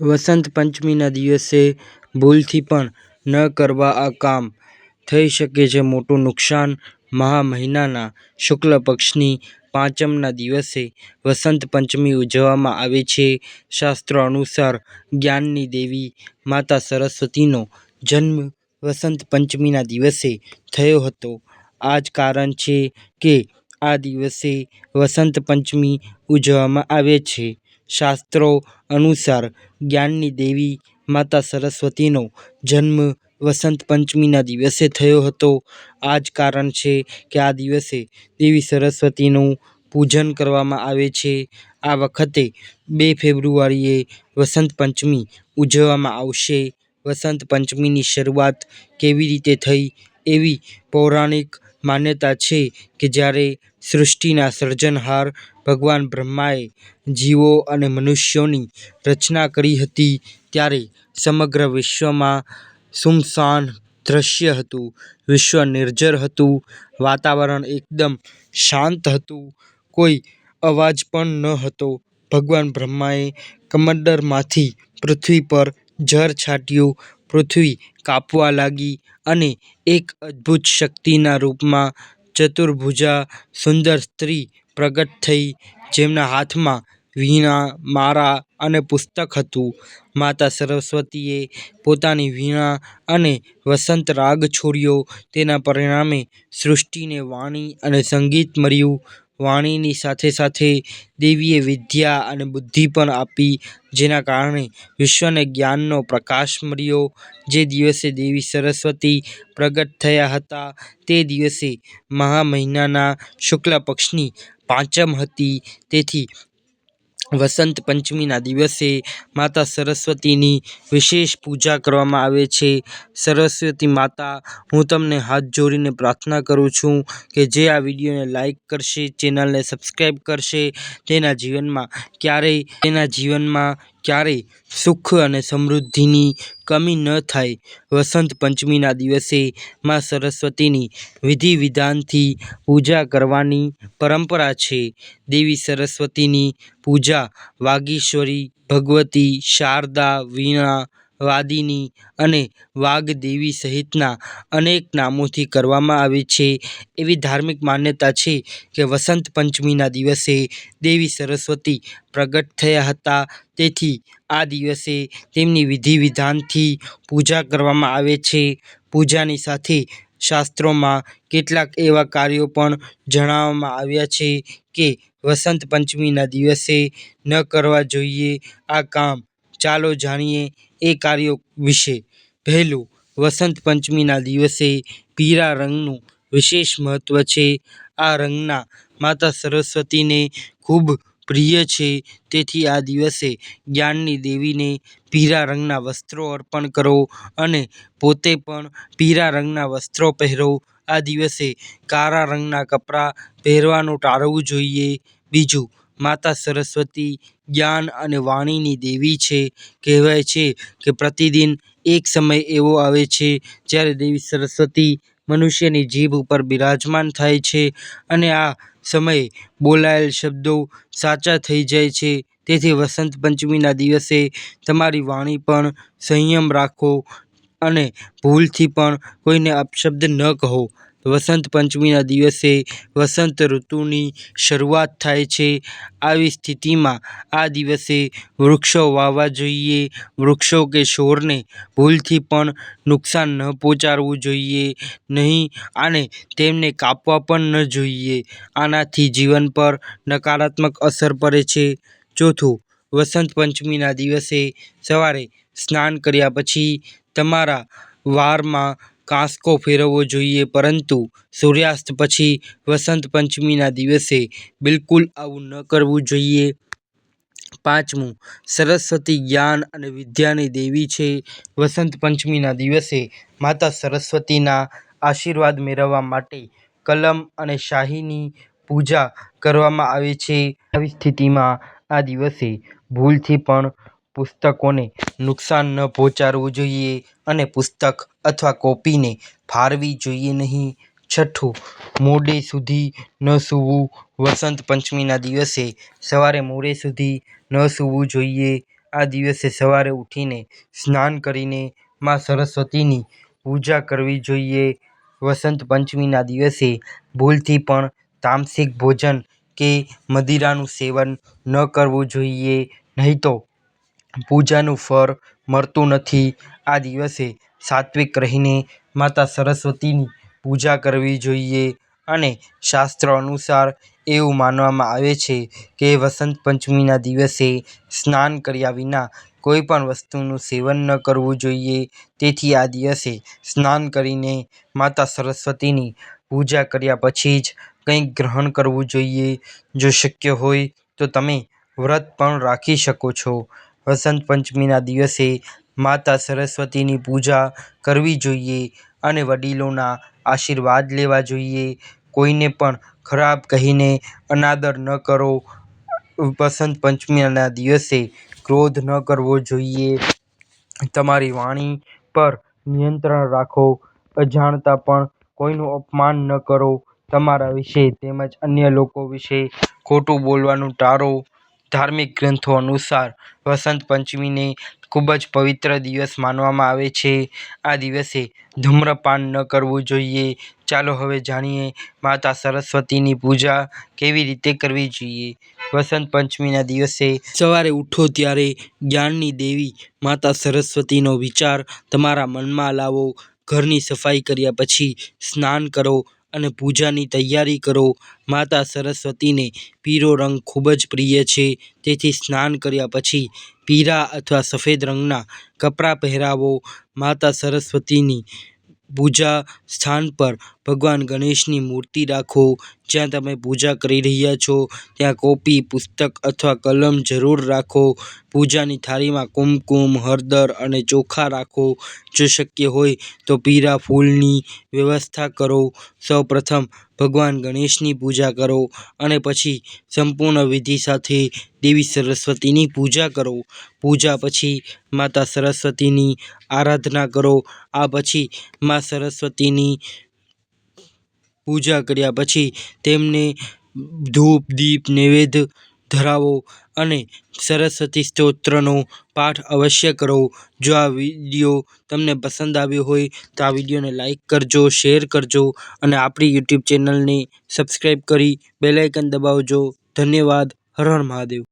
વસંત પંચમીના દિવસે ભૂલથી પણ ન કરવા આ કામ, થઈ શકે છે મોટું નુકસાન. મહા મહિનાના શુક્લ પક્ષની પાંચમના દિવસે વસંત પંચમી ઉજવવામાં આવે છે. શાસ્ત્રો અનુસાર જ્ઞાનની દેવી માતા સરસ્વતીનો જન્મ વસંત પંચમીના દિવસે થયો હતો. આ જ કારણ છે કે આ દિવસે વસંત પંચમી ઉજવવામાં આવે છે. શાસ્ત્રો અનુસાર જ્ઞાનની દેવી માતા સરસ્વતીનો જન્મ વસંત પંચમીના દિવસે થયો હતો. આ જ કારણ છે કે આ દિવસે દેવી સરસ્વતીનું પૂજન કરવામાં આવે છે. આ વખતે બે ફેબ્રુઆરીએ વસંત પંચમી ઉજવવામાં આવશે. વસંત પંચમીની શરૂઆત કેવી રીતે થઈ? એવી પૌરાણિક માન્યતા છે કે જ્યારે સૃષ્ટિના સર્જનહાર ભગવાન બ્રહ્માએ જીવો અને મનુષ્યોની રચના કરી હતી, ત્યારે સમગ્ર વિશ્વમાં સુમસાન દૃશ્ય હતું. વિશ્વ નિર્જર હતું. વાતાવરણ એકદમ શાંત હતું. કોઈ અવાજ પણ ન હતો. ભગવાન બ્રહ્માએ કમંડળમાંથી પૃથ્વી પર જળ છાંટ્યું. પૃથ્વી કાપવા લાગી અને એક અદભુત શક્તિના રૂપમાં ચતુર્ભુજા સુંદર સ્ત્રી પ્રગટ થઈ જેમના હાથમાં વીણા, મારા અને પુસ્તક હતું. માતા સરસ્વતીએ પોતાની વીણા અને વસંત રાગ છોડ્યો. તેના પરિણામે સૃષ્ટિને વાણી અને સંગીત મળ્યું. વાણીની સાથે સાથે દેવીએ વિદ્યા અને બુદ્ધિ પણ આપી, જેના કારણે વિશ્વને જ્ઞાનનો પ્રકાશ મળ્યો. જે દિવસે દેવી સરસ્વતી પ્રગટ થયા હતા, તે દિવસે મહા મહિનાના શુક્લ પક્ષની પાંચમ હતી. તેથી વસંત પંચમીના દિવસે માતા સરસ્વતીની વિશેષ પૂજા કરવામાં આવે છે. સરસ્વતી માતા, હું તમને હાથ જોડીને પ્રાર્થના કરું છું કે જે આ વિડીયોને લાઈક કરશે, ચેનલને સબસ્ક્રાઈબ કરશે તેના જીવનમાં ક્યારેય તેના જીવનમાં ક્યારેય સુખ અને સમૃદ્ધિની કમી ન થાય. વસંત પંચમીના દિવસે મા સરસ્વતીની વિધિ-વિધાનથી પૂજા કરવાની પરંપરા છે. દેવી સરસ્વતીની પૂજા વાગીશ્વરી, ભગવતી, શારદા, વીણા વાદિની અને વાગ્દેવી સહિતના અનેક નામોથી કરવામાં આવે છે. એવી ધાર્મિક માન્યતા છે કે વસંત પંચમીના દિવસે દેવી સરસ્વતી પ્રગટ થયા હતા તેથી આ દિવસે તેમની વિધિ-વિધાનથી પૂજા કરવામાં આવે છે. પૂજાની સાથે શાસ્ત્રોમાં કેટલાક એવા કાર્યો પણ જણાવવામાં આવ્યા છે કે વસંત પંચમીના દિવસે ન કરવા જોઈએ આ કામ. ચાલો જાણીએ એ કાર્યો વિશે. પહેલું, વસંત પંચમીના દિવસે પીળા રંગનું વિશેષ મહત્ત્વ છે. આ રંગના માતા સરસ્વતીને ખૂબ પ્રિય છે. તેથી આ દિવસે જ્ઞાનની દેવીને પીળા રંગના વસ્ત્રો અર્પણ કરો અને પોતે પણ પીળા રંગના વસ્ત્રો પહેરો. આ દિવસે કાળા રંગના કપડાં પહેરવાનું ટાળવું જોઈએ. બીજું, માતા સરસ્વતી જ્ઞાન અને વાણીની દેવી છે. કહેવાય છે કે પ્રતિદિન એક સમય એવો આવે છે જ્યારે દેવી સરસ્વતી મનુષ્યની જીભ ઉપર બિરાજમાન થાય છે અને આ સમયે બોલાયેલ શબ્દો સાચા થઈ જાય છે. તેથી વસંત પંચમીના દિવસે તમારી વાણી પણ સંયમ રાખો અને ભૂલથી પણ કોઈને અપશબ્દ ન કહો. વસંત પંચમીના દિવસે વસંત ઋતુની શરૂઆત થાય છે. આવી સ્થિતિમાં આ દિવસે વૃક્ષો વાવવા જોઈએ. વૃક્ષો કે છોડને ભૂલથી પણ નુકસાન ન પહોંચાડવું જોઈએ નહીં અને તેમને કાપવા પણ ન જોઈએ. આનાથી જીવન પર નકારાત્મક અસર પડે છે. ચોથું, વસંત પંચમીના દિવસે સવારે સ્નાન કર્યા પછી તમારા વાળમાં કાંસકો ફેરવવો જોઈએ પરંતુ સૂર્યાસ્ત પછી વસંત પંચમીના દિવસે બિલકુલ આવું ન કરવું જોઈએ. પાંચમું, સરસ્વતી જ્ઞાન અને વિદ્યાની દેવી છે. વસંત પંચમીના દિવસે માતા સરસ્વતીના આશીર્વાદ મેળવવા માટે કલમ અને શાહીની પૂજા કરવામાં આવે છે. આવી સ્થિતિમાં આ દિવસે ભૂલથી પણ પુસ્તકોને નુકસાન ન પહોંચાડવું જોઈએ અને પુસ્તક અથવા કોપીને ફાડવી જોઈએ નહીં. છઠ્ઠું, મોડે સુધી ન સૂવું. વસંત પંચમીના દિવસે સવારે મોડે સુધી ન સૂવું જોઈએ. આ દિવસે સવારે ઉઠીને સ્નાન કરીને મા સરસ્વતીની પૂજા કરવી જોઈએ વસંત પંચમીના દિવસે ભૂલથી પણ તામસિક ભોજન કે મદિરાનું સેવન ન કરવું જોઈએ નહીં તો પૂજાનું ફળ મળતું નથી. આ દિવસે સાત્વિક રહીને માતા સરસ્વતીની પૂજા કરવી જોઈએ અને શાસ્ત્ર અનુસાર એવું માનવામાં આવે છે કે વસંત પંચમીના દિવસે સ્નાન કર્યા વિના કોઈ પણ વસ્તુનું સેવન ન કરવું જોઈએ. તેથી આ દિવસે સ્નાન કરીને માતા સરસ્વતીની પૂજા કર્યા પછી જ કંઈક ગ્રહણ કરવું જોઈએ. જો શક્ય હોય તો તમે વ્રત પણ રાખી શકો છો. વસંત પંચમીના દિવસે માતા સરસ્વતીની પૂજા કરવી જોઈએ અને વડીલોના આશીર્વાદ લેવા જોઈએ. કોઈને પણ ખરાબ કહીને અનાદર ન કરો. વસંત પંચમીના દિવસે ક્રોધ ન કરવો જોઈએ. તમારી વાણી પર નિયંત્રણ રાખો. અજાણતા પણ કોઈનું અપમાન ન કરો. તમારા વિશે તેમજ અન્ય લોકો વિશે ખોટું બોલવાનું ટાળો. ધાર્મિક ગ્રંથો અનુસાર વસંત પંચમીને ખૂબ જ પવિત્ર દિવસ માનવામાં આવે છે. આ દિવસે ધૂમ્રપાન ન કરવું જોઈએ. ચાલો હવે જાણીએ માતા સરસ્વતીની પૂજા કેવી રીતે કરવી જોઈએ. વસંત પંચમીના દિવસે સવારે ઉઠો ત્યારે જ્ઞાનની દેવી માતા સરસ્વતીનો વિચાર તમારા મનમાં લાવો. ઘરની સફાઈ કર્યા પછી સ્નાન કરો. અને પૂજાની તૈયારી કરો. માતા સરસ્વતીને પીળો રંગ ખૂબ જ પ્રિય છે. તેથી સ્નાન કર્યા પછી પીળા અથવા સફેદ રંગના કપડાં પહેરાવો. માતા સરસ્વતીની પૂજા સ્થાન પર ભગવાન ગણેશની મૂર્તિ રાખો, જ્યાં તમે પૂજા કરી રહ્યા છો, ત્યાં કોપી, પુસ્તક અથવા કલમ જરૂર રાખો, પૂજાની થાળીમાં કુમકુમ, હળદર અને ચોખા રાખો. જો શક્ય હોય તો પીરા ફૂલની વ્યવસ્થા કરો. સૌ પ્રથમ ભગવાન ગણેશની પૂજા કરો અને પછી સંપૂર્ણ વિધિ સાથે દેવી સરસ્વતીની પૂજા કરો. પૂજા પછી માતા સરસ્વતીની આરાધના કરો. આ પછી મા સરસ્વતીની પૂજા કર્યા પછી તેમને ધૂપ, દીપ, નૈવેદ્ય ધરાવો અને સરસ્વતી સ્તોત્રનો પાઠ અવશ્ય કરો. જો આ વીડિયો તમને પસંદ આવ્યો હોય તો આ વિડીયોને લાઈક કરજો, શેર કરજો અને આપણી યુટ્યુબ ચેનલને સબસ્ક્રાઈબ કરી બેલાઇકન દબાવજો. ધન્યવાદ. હર હર મહાદેવ.